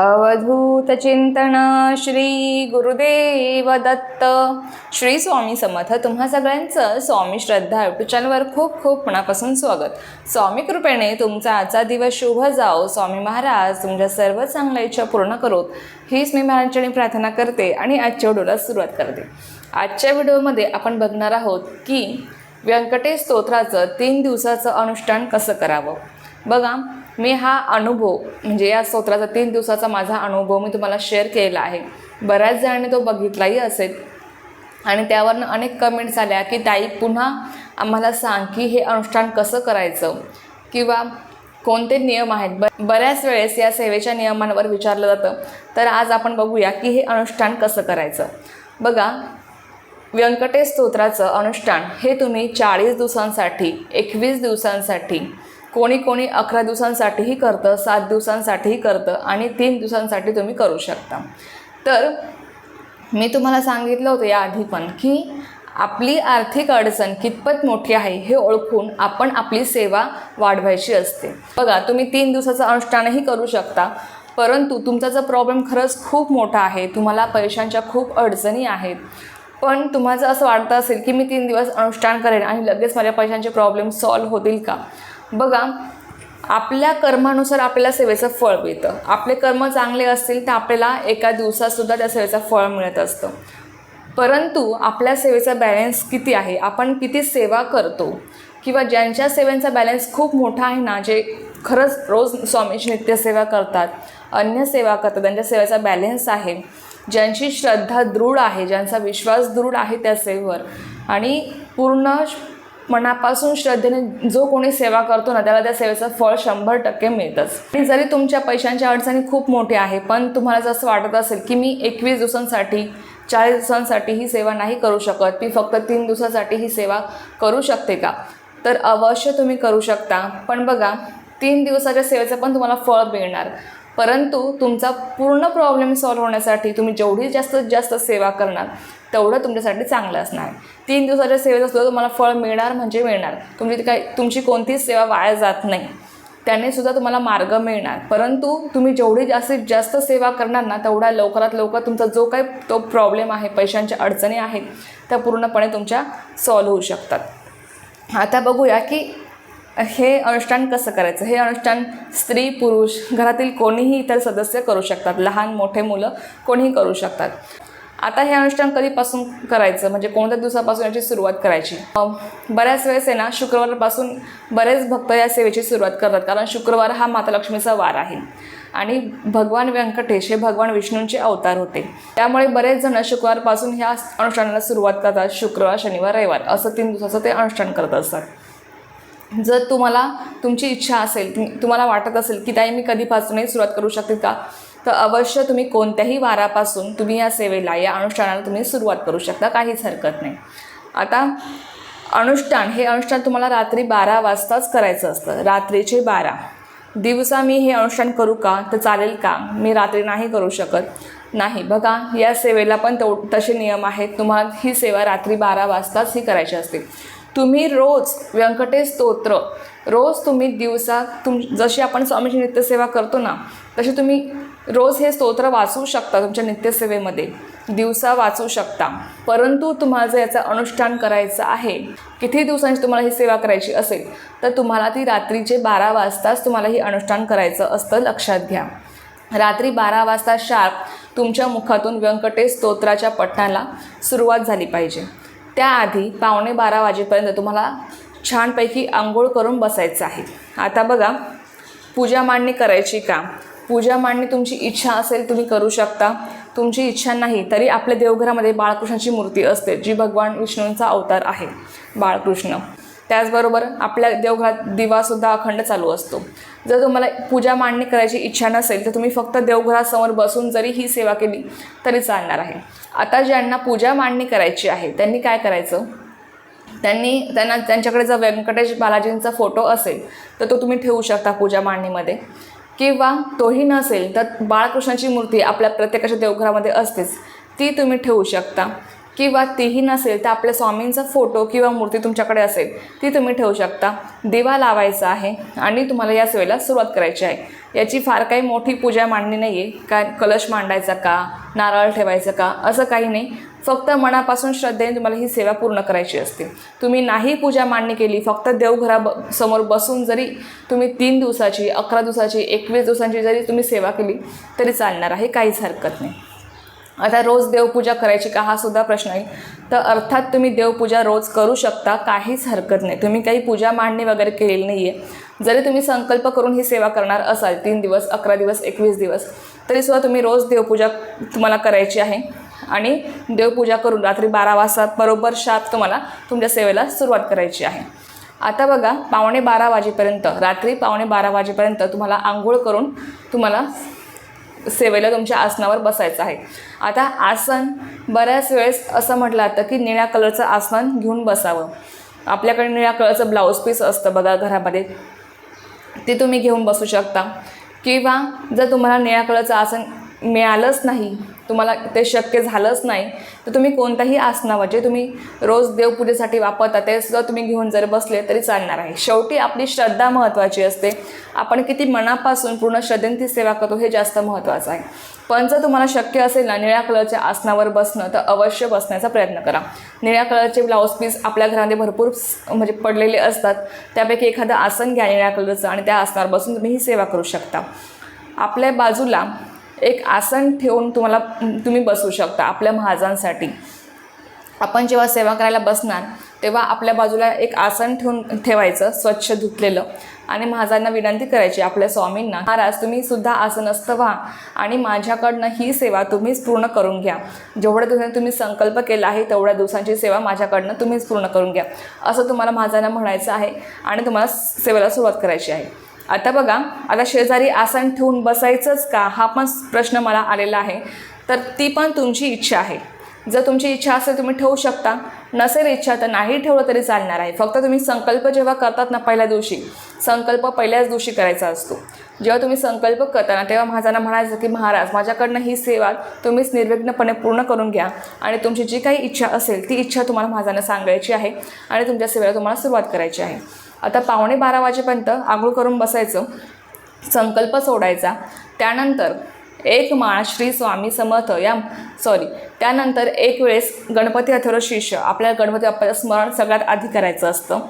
अवधूत चिंतन श्री गुरुदेव दत्त. श्री स्वामी समर्थ तुम्हा सगळ्यांचं स्वामी श्रद्धा यूट्यूब चॅनलवर खूप खूप मनापासून स्वागत. स्वामी कृपेने तुमचा आजचा दिवस शुभ जाओ. स्वामी महाराज तुमच्या सर्व चांगल्या इच्छा पूर्ण करोत. हीच मी महाराजांनी प्रार्थना करते आणि आजच्या व्हिडिओला सुरुवात करते. आजच्या व्हिडिओमध्ये आपण बघणार आहोत की व्यंकटेश स्तोत्राचं तीन दिवसाचं अनुष्ठान कसं करावं? बघा मी हा अनुभव म्हणजे या स्तोत्राचा तीन दिवसाचा माझा अनुभव मी तुम्हाला शेअर केला आहे. बऱ्याच जणांनी तो बघितलाही असेल. आणि त्यावरनं अनेक कमेंट्स आल्या की ताई पुन्हा आम्हाला सांग की हे अनुष्ठान कसं करायचं? किंवा कोणते नियम आहेत? ब बऱ्याच वेळेस या सेवेच्या नियमांवर विचारलं जातं. तर आज आपण बघूया की हे अनुष्ठान कसं करायचं? बघा व्यंकटेश स्तोत्राचं अनुष्ठान हे तुम्ही चाळीस दिवसांसाठी एकवीस दिवसांसाठी कोणी कोणी अकरा दिवसांसाठीही करतं सात दिवसांसाठीही करतं आणि तीन दिवसांसाठी तुम्ही करू शकता. तर मी तुम्हाला सांगितलं होतं याआधी पण की आपली आर्थिक अडचण कितपत मोठी आहे हे ओळखून आपण आपली सेवा वाढवायची असते. बघा तुम्ही तीन दिवसाचं अनुष्ठानही करू शकता परंतु तुमचा जर प्रॉब्लेम खरंच खूप मोठा आहे तुम्हाला पैशांच्या खूप अडचणी आहेत. पण तुम्हाला असं वाटतं असेल की मी तीन दिवस अनुष्ठान करेन आणि लगेच माझ्या पैशांचे प्रॉब्लेम सॉल्व्ह होतील का? बघा आपल्या कर्मानुसार आपल्याला सेवेचं फळ मिळतं. आपले कर्म चांगले असतील तर आपल्याला एका दिवसातसुद्धा त्या सेवेचं फळ मिळत असतं. परंतु आपल्या सेवेचा बॅलन्स किती आहे? आपण किती सेवा करतो? किंवा ज्यांच्या सेवेचा बॅलन्स खूप मोठा आहे ना जे खरंच रोज स्वामीची नित्यसेवा करतात अन्य सेवा करतात त्यांच्या सेवेचा बॅलन्स आहे. ज्यांची श्रद्धा दृढ आहे ज्यांचा विश्वास दृढ आहे त्या सेवेवर. आणि पूर्ण मनापासून श्रद्धेने जो कोणी सेवा करतो ना त्याला त्या सेवेचं फळ शंभर टक्के मिळतंच. आणि जरी तुमच्या पैशांच्या अडचणी खूप मोठ्या आहे पण तुम्हाला जसं वाटत असेल की मी एकवीस दिवसांसाठी चाळीस दिवसांसाठी ही सेवा नाही करू शकत मी फक्त तीन दिवसासाठी ही सेवा करू शकते का? तर अवश्य तुम्ही करू शकता. पण बघा तीन दिवसाच्या सेवेचं पण तुम्हाला फळ मिळणार. परंतु तुमचा पूर्ण प्रॉब्लेम सॉल्व्ह होण्यासाठी तुम्ही जेवढी जास्तीत जास्त सेवा करणार तेवढं तुमच्यासाठी चांगलं असणार. आहे तीन दिवसाच्या सेवेत असलं तुम्हाला फळ मिळणार म्हणजे मिळणार. तुमची काय तुमची कोणतीच सेवा वाया जात नाही. त्याने सुद्धा तुम्हाला मार्ग मिळणार. परंतु तुम्ही जेवढी जास्तीत जास्त सेवा करणार ना तेवढ्या लवकरात लवकर तुमचा जो काही तो प्रॉब्लेम आहे पैशांच्या अडचणी आहेत त्या पूर्णपणे तुमच्या सॉल्व्ह होऊ शकतात. आता बघूया की हे अनुष्ठान कसं करायचं? हे अनुष्ठान स्त्री पुरुष घरातील कोणीही इतर सदस्य करू शकतात. लहान मोठे मुलं कोणीही करू शकतात. आता हे अनुष्ठान कधीपासून करायचं? म्हणजे कोणत्या दिवसापासून याची सुरुवात करायची? बऱ्याच वेळेस आहे ना शुक्रवारपासून बरेच भक्त या सेवेची सुरुवात करतात. कारण शुक्रवार हा माता लक्ष्मीचा वार आहे. आणि भगवान व्यंकटेश हे भगवान विष्णूंचे अवतार होते. त्यामुळे बरेच जण शुक्रवारपासून ह्या अनुष्ठानाला सुरुवात करतात. शुक्रवार शनिवार रविवार असं तीन दिवसाचं ते अनुष्ठान करत असतात. जर तुम्हाला तुमची इच्छा असेल तुम्हाला वाटत असेल की ताई मी कधीपासूनही सुरुवात करू शकते का? तर अवश्य तुम्ही कोणत्याही वारापासून तुम्ही या सेवेला या अनुष्ठानाला तुम्ही सुरुवात करू शकता. काहीच हरकत नाही. आता अनुष्ठान हे अनुष्ठान तुम्हाला रात्री बारा वाजताच करायचं असतं. रात्रीचे बारा. दिवसा मी हे अनुष्ठान करू का? तर चालेल का? मी रात्री नाही करू शकत. नाही. बघा या सेवेला पण तो तसे नियम आहेत. तुम्हाला ही सेवा रात्री बारा वाजताच ही करायची असते. तुम्ही रोज व्यंकटेश स्तोत्र रोज तुम्ही दिवसा तुम जशी आपण स्वामीची नित्यसेवा करतो ना तशी तुम्ही रोज हे स्तोत्र वाचू शकता तुमच्या नित्यसेवेमध्ये. दिवसा वाचू शकता. परंतु तुम्हाला जर याचं अनुष्ठान करायचं आहे किती दिवसांची तुम्हाला ही सेवा करायची असेल तर तुम्हाला ती रात्रीचे बारा वाजताच तुम्हाला ही अनुष्ठान करायचं असतं लक्षात घ्या. रात्री बारा वाजता शार्प तुमच्या मुखातून व्यंकटेश स्तोत्राच्या पठणाला सुरुवात झाली पाहिजे. त्याआधी पावणे बारा वाजेपर्यंत तुम्हाला छानपैकी आंघोळ करून बसायचं आहे. आता बघा पूजा मांडणी करायची का? पूजा मांडणी तुमची इच्छा असेल तुम्ही करू शकता. तुमची इच्छा नाही तरी आपल्या देवघरामध्ये बाळकृष्णाची मूर्ती असते जी भगवान विष्णूंचा अवतार आहे बाळकृष्ण. त्याचबरोबर आपल्या देवघरात दिवासुद्धा अखंड चालू असतो. जर तुम्हाला पूजा मांडणी करायची इच्छा नसेल तर तुम्ही फक्त देवघरासमोर बसून जरी ही सेवा केली तरी चालणार आहे. आता ज्यांना पूजा मांडणी करायची आहे त्यांनी काय करायचं? त्यांनी त्यांना त्यांच्याकडे जर व्यंकटेश बालाजींचा फोटो असेल तर तो तुम्ही ठेवू शकता पूजा मांडणीमध्ये. किंवा तोही नसेल तर बाळकृष्णाची मूर्ती आपल्या प्रत्येकाच्या देवघरामध्ये असतेच. ती तुम्ही ठेवू शकता. किंवा तीही नसेल तर आपल्या स्वामींचा फोटो किंवा मूर्ती तुमच्याकडे असेल ती तुम्ही ठेवू शकता. दिवा लावायचा आहे आणि तुम्हाला या वेळेला सुरुवात करायची आहे. याची फार काही मोठी पूजा मांडणी नाही आहे काय कलश मांडायचा का? नारळ ठेवायचं का? असं काही नाही. फक्त मनापासून श्रद्धेने तुम्हाला ही सेवा पूर्ण करायची असते. तुम्ही नाही पूजा मांडणी केली फक्त देवघरा ब समोर बसून जरी तुम्ही तीन दिवसाची अकरा दिवसाची एकवीस दिवसांची जरी तुम्ही सेवा केली तरी चालणार आहे. काहीच हरकत नाही. आता रोज देवपूजा करायची का? हा सुद्धा प्रश्न आहे. तर अर्थात तुम्ही देवपूजा रोज करू शकता. काहीच हरकत नाही. तुम्ही काही पूजा मांडणी वगैरे केलेली नाही आहे जरी तुम्ही संकल्प करून ही सेवा करणार असाल तीन दिवस अकरा दिवस एकवीस दिवस तरीसुद्धा तुम्ही रोज देवपूजा तुम्हाला करायची आहे. आणि देवपूजा करून रात्री बारा वाजता बरोबर शात तुम्हाला तुमच्या सेवेला सुरुवात करायची आहे. आता बघा पावणे बारा वाजेपर्यंत रात्री पावणे बारा वाजेपर्यंत तुम्हाला आंघोळ करून तुम्हाला सेवेला तुमच्या आसनावर बसायचं आहे. आता आसन बऱ्याच वेळेस असं म्हटलं जातं की निळ्या कलरचं आसन घेऊन बसावं. आपल्याकडे निळ्या कलरचं ब्लाऊज पीस असतं बघा घरामध्ये. ते तुम्ही घेऊन बसू शकता. किंवा जर तुम्हाला निळ्या कलरचं आसन मिळालंच नाही तुम्हाला ते शक्य झालंच नाही तर तुम्ही कोणत्याही आसनावर जे तुम्ही रोज देवपूजेसाठी वापरता ते सुद्धा तुम्ही घेऊन जर बसले तरी चालणार आहे. शेवटी आपली श्रद्धा महत्त्वाची असते. आपण किती मनापासून पूर्ण श्रद्धेने ती सेवा करतो हे जास्त महत्त्वाचं आहे. पण जर तुम्हाला शक्य असेल ना निळ्या कलरच्या आसनावर बसणं तर अवश्य बसण्याचा प्रयत्न करा. निळ्या कलरचे ब्लाऊज पीस आपल्या घरामध्ये भरपूर म्हणजे पडलेले असतात. त्यापैकी एखादं आसन घ्या निळ्या कलरचं आणि त्या आसनावर बसून तुम्ही ही सेवा करू शकता. आपल्या बाजूला एक आसन ठेवून तुम्हाला तुम्ही बसू शकता आपल्या महाजांसाठी. आपण जेव्हा सेवा करायला बसणार तेव्हा आपल्या बाजूला एक आसन ठेवून ठेवायचं स्वच्छ धुतलेलं. आणि महाजांना विनंती करायची आपल्या स्वामींना महाराज तुम्ही सुद्धा आसनस्थ व्हा आणि माझ्याकडनं ही सेवा तुम्हीच पूर्ण करून घ्या. जेवढ्या दिवसांनी तुम्ही संकल्प केला आहे तेवढ्या दिवसांची सेवा माझ्याकडनं तुम्हीच पूर्ण करून घ्या. असं तुम्हाला महाजांना म्हणायचं आहे आणि तुम्हाला सेवेला सुरुवात करायची आहे. आता बघा आता शेजारी आसन ठेवून बसायचंच का? हा पण प्रश्न मला आलेला आहे. तर ती पण तुमची इच्छा आहे. जर तुमची इच्छा असेल तुम्ही ठेवू शकता. नसेल इच्छा तर नाही ठेवलं तरी चालणार आहे. फक्त तुम्ही संकल्प जेव्हा करतात ना पहिल्या दिवशी संकल्प पहिल्याच दिवशी करायचा असतो. जेव्हा तुम्ही संकल्प करताना तेव्हा महाजांना म्हणायचं की महाराज माझ्याकडनं ही सेवा तुम्हीच निर्विघ्नपणे पूर्ण करून घ्या. आणि तुमची जी काही इच्छा असेल ती इच्छा तुम्हाला महाजांना सांगायची आहे आणि तुमच्या सेवेला तुम्हाला सुरुवात करायची आहे. आता पावणे बारा वाजेपर्यंत आंघोळ करून बसायचं संकल्प सोडायचा. त्यानंतर एक माळ श्री स्वामी समर्थ या सॉरी त्यानंतर एक वेळेस गणपती अथर्व शिष्य गणपती बाप्पाचं स्मरण सगळ्यात आधी करायचं असतं.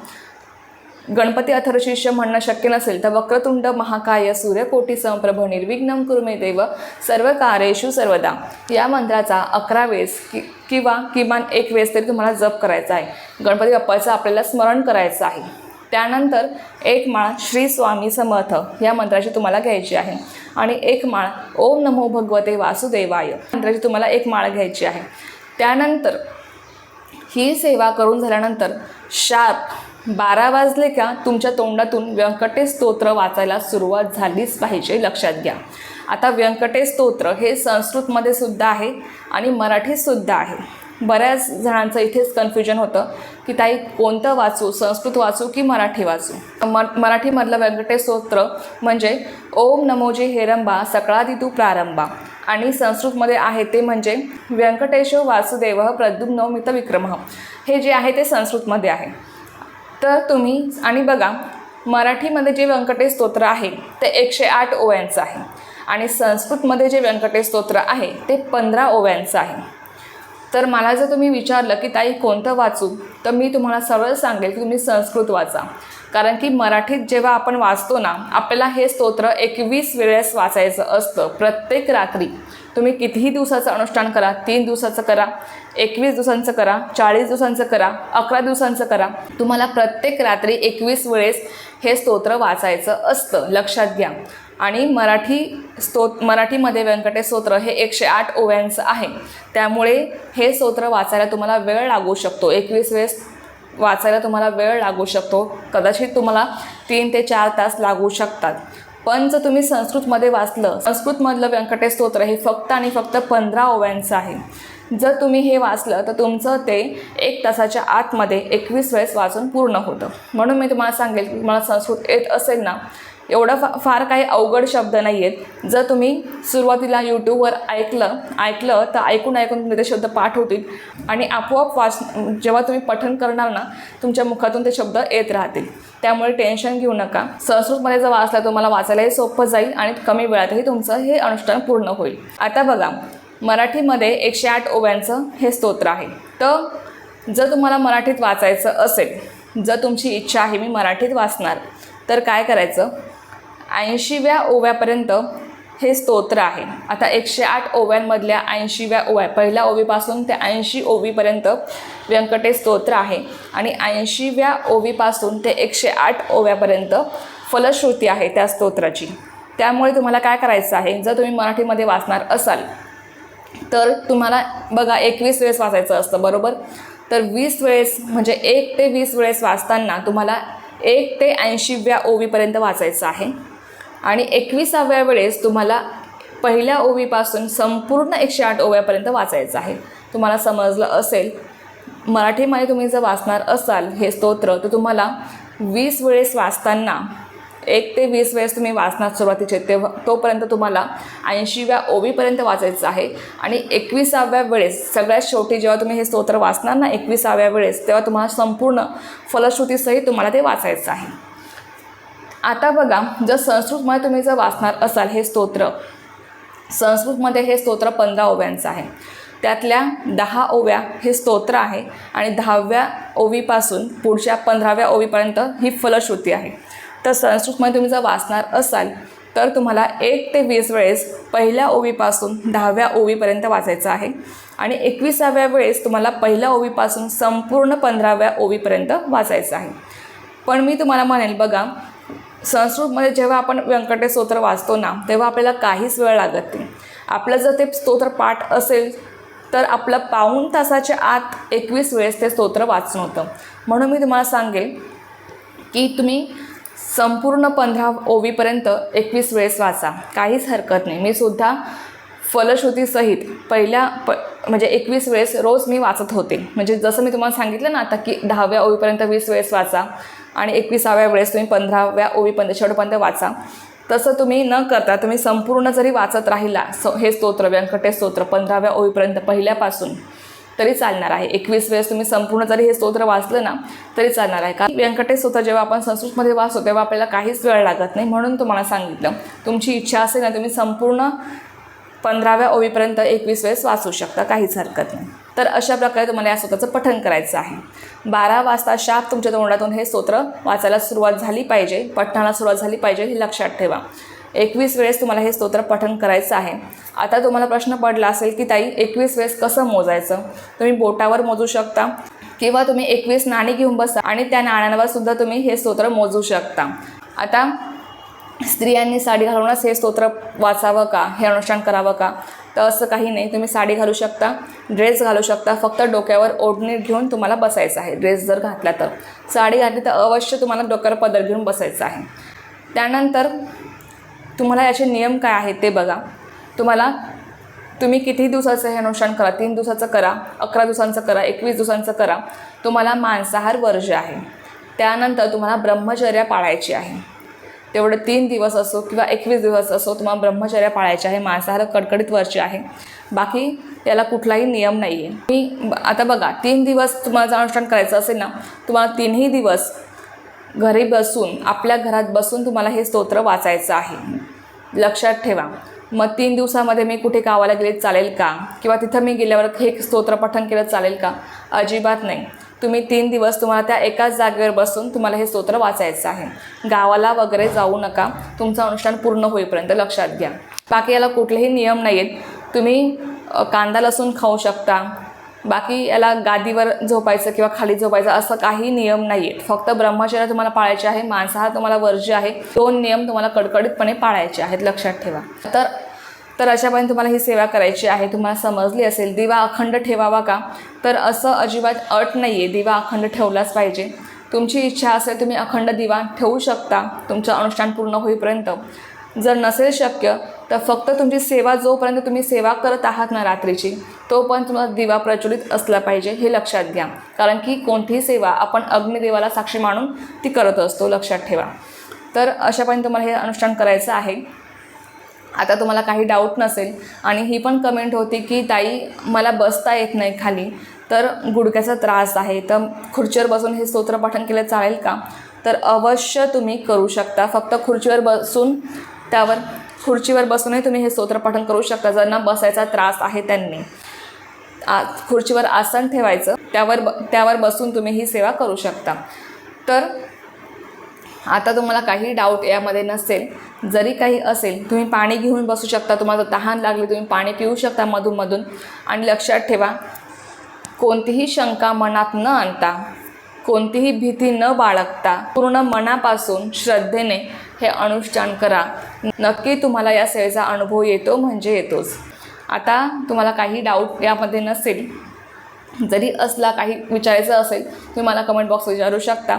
गणपती अथर्व शिष्य म्हणणं शक्य नसेल तर वक्रतुंड महाकाय सूर्यकोटी संप्रभ निर्विघ्नम कुर्मे देव सर्व कार्येषु सर्वदा. या मंत्राचा अकरा वेळेस कि किंवा किमान एक वेळेस तरी तुम्हाला जप करायचा आहे. गणपती बाप्पाचं आपल्याला स्मरण करायचं आहे. त्यानंतर एक माळ श्री स्वामी समर्थ या मंत्राची तुम्हाला घ्यायची आहे. आणि एक माळ ओम नमो भगवते वासुदेवाय मंत्राची तुम्हाला एक माळ घ्यायची आहे. त्यानंतर ही सेवा करून झाल्यानंतर शार्प बारा वाजले का तुमच्या तोंडातून व्यंकटेश स्तोत्र वाचायला सुरुवात झालीच पाहिजे लक्षात घ्या. आता व्यंकटेश स्तोत्र हे संस्कृतमध्ये सुद्धा आहे आणि मराठीत सुद्धा आहे. बऱ्याच जणांचं इथेच कन्फ्युजन होतं की ताई कोणतं वाचू? संस्कृत वाचू की मराठी वाचू? म मराठीमधलं व्यंकटेश स्तोत्र म्हणजे ओम नमोजी हेरंबा सकाळादी तू प्रारंभा. आणि संस्कृतमध्ये आहे ते म्हणजे व्यंकटेश वासुदेव प्रद्युम्नवमित विक्रम हे जे आहे ते संस्कृतमध्ये आहे. तर तुम्ही आणि बघा मराठीमध्ये जे व्यंकटेश स्तोत्र आहे ते एकशे आठ ओव्यांचं आहे. आणि संस्कृतमध्ये जे व्यंकटेश स्तोत्र आहे ते पंधरा ओव्यांचं आहे. तर मला जर तुम्ही विचारलं की ताई कोणतं वाचू? तर मी तुम्हाला सरळ सांगेल की तुम्ही संस्कृत वाचा. कारण की मराठीत जेव्हा आपण वाचतो ना आपल्याला हे स्तोत्र एकवीस वेळेस वाचायचं असतं प्रत्येक रात्री. तुम्ही कितीही दिवसाचं अनुष्ठान करा तीन दिवसाचं करा एकवीस दिवसांचं करा चाळीस दिवसांचं करा अकरा दिवसांचं करा तुम्हाला प्रत्येक रात्री एकवीस वेळेस हे स्तोत्र वाचायचं असतं. लक्षात घ्या. आणि मराठी स्तोत मराठीमध्ये व्यंकटेश स्तोत्र हे एकशे आठ ओव्यांचं आहे. त्यामुळे हे स्तोत्र वाचायला तुम्हाला वेळ लागू शकतो. एकवीस वेळेस वाचायला तुम्हाला वेळ लागू शकतो. कदाचित तुम्हाला तीन ते चार तास लागू शकतात. पण जर तुम्ही संस्कृतमध्ये वाचलं संस्कृतमधलं व्यंकटेश स्तोत्र हे फक्त आणि फक्त पंधरा ओव्यांचं आहे. जर तुम्ही हे वाचलं तर तुमचं ते एक तासाच्या आतमध्ये एकवीस वेळेस वाचून पूर्ण होतं. म्हणून मी तुम्हाला सांगेल की तुम्हाला संस्कृत येत असेल ना एवढं फा फार काही अवघड शब्द नाही आहेत जर तुम्ही सुरुवातीला यूट्यूबवर ऐकलं ऐकलं तर ऐकून ऐकून तुम्ही ते शब्द पाठ होतील आणि आपोआप वाच जेव्हा तुम्ही पठन करणार ना तुमच्या मुखातून ते शब्द येत राहतील. त्यामुळे टेन्शन घेऊ नका. संस्कृतमध्ये जर वाचला तुम्हाला वाचायलाही सोपं जाईल आणि कमी वेळातही तुमचं हे अनुष्ठान पूर्ण होईल. आता बघा मराठीमध्ये एकशे आठ ओव्यांचं हे स्तोत्र आहे. तर जर तुम्हाला मराठीत वाचायचं असेल जर तुमची इच्छा आहे मी मराठीत वाचणार तर काय करायचं? ऐंशीव्या ओव्यापर्यंत हे स्तोत्र आहे. आता एकशे आठ ओव्यांमधल्या ऐंशीव्या ओव्या पहिल्या ओवीपासून ते ऐंशी ओवीपर्यंत व्यंकटेश स्तोत्र आहे. आणि ऐंशीव्या ओवीपासून ते एकशे आठ ओव्यापर्यंत फलश्रुती आहे त्या स्तोत्राची. त्यामुळे तुम्हाला काय करायचं आहे? जर तुम्ही मराठीमध्ये वाचणार असाल तर तुम्हाला बघा एकवीस वेळेस वाचायचं असतं बरोबर? तर वीस वेळेस म्हणजे एक ते वीस वेळेस वाचताना तुम्हाला एक ते ऐंशीव्या ओवीपर्यंत वाचायचं आहे. आणि एकविसाव्या वेळेस तुम्हाला पहिल्या ओवीपासून संपूर्ण एकशे आठ ओव्यापर्यंत वाचायचं आहे. तुम्हाला समजलं असेल मराठीमध्ये तुम्ही जर वाचणार असाल हे स्तोत्र तर तुम्हाला वीस वेळेस वाचताना एक ते वीस वेळेस तुम्ही वाचणार सुरुवातीचे तेव्हा तोपर्यंत तुम्हाला ऐंशीव्या ओवीपर्यंत वाचायचं आहे. आणि एकविसाव्या वेळेस सगळ्यात शेवटी जेव्हा तुम्ही हे स्तोत्र वाचणार ना एकविसाव्या वेळेस तेव्हा तुम्हाला संपूर्ण फलश्रुतीसहित तुम्हाला ते वाचायचं आहे. आता बघा जर संस्कृतमध्ये तुम्ही जर वाचणार असाल हे स्तोत्र संस्कृतमध्ये हे स्तोत्र पंधरा ओव्यांचं आहे. त्यातल्या दहा ओव्या हे स्तोत्र आहे आणि दहाव्या ओवीपासून पुढच्या पंधराव्या ओवीपर्यंत ही फलश्रुती आहे. तर संस्कृतमध्ये तुम्ही जर वाचणार असाल तर तुम्हाला एक ते वीस वेळेस पहिल्या ओवीपासून दहाव्या ओवीपर्यंत वाचायचं आहे आणि एकविसाव्या वेळेस तुम्हाला पहिल्या ओवीपासून संपूर्ण पंधराव्या ओवीपर्यंत वाचायचं आहे. पण मी तुम्हाला म्हणेल बघा संस्कृतमध्ये जेव्हा आपण व्यंकटेश स्तोत्र वाचतो ना तेव्हा आपल्याला काहीच वेळ लागत नाही. आपलं जर ते स्तोत्र पाठ असेल तर आपलं पाऊण तासाच्या आत एकवीस वेळेस ते स्तोत्र वाचणं होतं. म्हणून मी तुम्हाला सांगेल की तुम्ही संपूर्ण पंधरा ओवीपर्यंत एकवीस वेळेस वाचा. काहीच हरकत नाही. मी सुद्धा फलश्रुतीसहित पहिल्या प म्हणजे एकवीस वेळेस रोज मी वाचत होते. म्हणजे जसं मी तुम्हाला सांगितलं ना आता की दहाव्या ओवीपर्यंत वीस वेळेस वाचा. आणि एकविसाव्या वेळेस तुम्ही पंधराव्या ओवीपर्यंत शेवटपर्यंत वाचा. तसं तुम्ही न करता तुम्ही संपूर्ण जरी वाचत राहिला स हे स्तोत्र व्यंकटेश स्तोत्र पंधराव्या ओवीपर्यंत पहिल्यापासून तरी चालणार आहे. एकवीस वेळेस तुम्ही संपूर्ण जरी हे स्तोत्र वाचलं ना तरी चालणार आहे. कारण व्यंकटेश स्तोत्र जेव्हा आपण संस्कृतमध्ये वाचतो तेव्हा आपल्याला काहीच वेळ लागत नाही म्हणून तुम्हाला सांगितलं. तुमची इच्छा असेल ना तुम्ही संपूर्ण पंधराव्या ओवीपर्यंत एकवीस वेळेस वाचू शकता काहीच हरकत नाही. तर अशा प्रकारे तुम्हाला या स्तोत्राचं पठण करायचं आहे. बारा वाजता शाप तुमच्या तोंडातून हे स्तोत्र वाचायला सुरुवात झाली पाहिजे पठणाला सुरुवात झाली पाहिजे हे लक्षात ठेवा. एकवीस वेळेस तुम्हाला हे स्तोत्र पठण करायचं आहे. आता तुम्हाला प्रश्न पडला असेल की ताई एकवीस वेळेस कसं मोजायचं? तुम्ही बोटावर मोजू शकता किंवा तुम्ही एकवीस नाणी घेऊन बसा आणि त्या नाण्यांवर सुद्धा तुम्ही हे स्तोत्र मोजू शकता. आता स्त्रियांनी साडी घालूनच हे स्तोत्र वाचावं का? हे अनुष्ठान करावं का? तर असं काही नाही. तुम्ही साडी घालू शकता ड्रेस घालू शकता. फक्त डोक्यावर ओढणी घेऊन तुम्हाला बसायचं आहे ड्रेस जर घातला तर. साडी घातली तर अवश्य तुम्हाला डोक्यावर पदर घेऊन बसायचं आहे. त्यानंतर तुम्हाला याचे नियम काय आहेत ते बघा. तुम्हाला तुम्ही किती दिवसाचं हे अनुष्ठान करा? तीन दिवसाचं करा अकरा दिवसांचं करा एकवीस दिवसांचं करा. तुम्हाला मांसाहार वर्ज्य आहे. त्यानंतर तुम्हाला ब्रह्मचर्या पाळायची आहे. तेवढे तीन दिवस असो किंवा एकवीस दिवस असो तुम्हाला ब्रह्मचर्या पाळायचे आहे मांसाहार कडकडीत वरचे आहे. बाकी याला कुठलाही नियम नाही आहे मी आता बघा तीन दिवस तुम्हाला जर अनुष्ठान करायचं असेल ना तुम्हाला तीनही दिवस घरी बसून आपल्या घरात बसून तुम्हाला हे स्तोत्र वाचायचं आहे. लक्षात ठेवा. मग तीन दिवसामध्ये मी कुठे गावाला गेले चालेल का? किंवा तिथं मी गेल्यावर हे स्तोत्र पठण केलं चालेल का? अजिबात नाही. तुम्ही तीन दिवस तुम्हाला त्या एकाच जागेवर बसून तुम्हाला हे स्तोत्र वाचायचं आहे. गावाला वगैरे जाऊ नका. तुमचं अनुष्ठान पूर्ण होईपर्यंत लक्षात घ्या. बाकी याला कुठलेही नियम नाही आहेत तुम्ही कांदा लसूण खाऊ शकता. बाकी याला गादीवर झोपायचं किंवा खाली झोपायचं असं काही नियम नाही आहेत फक्त ब्रह्मचर्य तुम्हाला पाळायचे आहे. मांसाहार तुम्हाला वर्ज्य आहे. दोन नियम तुम्हाला कडकडीतपणे पाळायचे आहेत. लक्षात ठेवा. तर तर अशापर्यंत तुम्हाला ही सेवा करायची आहे. तुम्हाला समजली असेल दिवा अखंड ठेवावा का? तर असं अजिबात अट नाही आहे दिवा अखंड ठेवलाच पाहिजे. तुमची इच्छा असेल तुम्ही अखंड दिवा ठेवू शकता. तुमचं अनुष्ठान पूर्ण होईपर्यंत. जर नसेल शक्य तर फक्त तुमची सेवा जोपर्यंत तुम्ही सेवा करत आहात ना रात्रीची तोपर्यंत तुम्हाला दिवा प्रज्वलित असला पाहिजे हे लक्षात घ्या. कारण की कोणतीही सेवा आपण अग्निदेवाला साक्षी मानून ती करत असतो. लक्षात ठेवा. तर अशापर्यंत तुम्हाला हे अनुष्ठान करायचं आहे. आता तुम्हाला काही डाऊट नसेल. आणि ही पण कमेंट होती की ताई मला बसता येत नाही खाली तर गुडघ्याचा त्रास आहे. तर खुर्चीवर बसून हे स्तोत्र पठण केलं चालेल का? तर अवश्य तुम्ही करू शकता. फक्त खुर्चीवर बसून त्यावर खुर्चीवर बसूनही तुम्ही हे स्तोत्र पठण करू शकता ज्यांना बसायचा त्रास आहे त्यांनी. आ खुर्चीवर आसन ठेवायचं त्यावर ब त्यावर बसून तुम्ही ही सेवा करू शकता. तर आता तुम्हाला काही डाऊट यामध्ये नसेल. जरी काही असेल तुम्ही पाणी घेऊन बसू शकता. तुम्हाला तहान लागली तुम्ही पाणी पिऊ शकता मधूनमधून. आणि लक्षात ठेवा कोणतीही शंका मनात न आणता कोणतीही भीती न बाळगता पूर्ण मनापासून श्रद्धेने हे अनुष्ठान करा. नक्की तुम्हाला या सेवेचा अनुभव येतो म्हणजे येतोच. आता तुम्हाला काही डाऊट यामध्ये नसेल जरी असला काही विचारायचं असेल तुम्ही मला कमेंट बॉक्स विचारू शकता.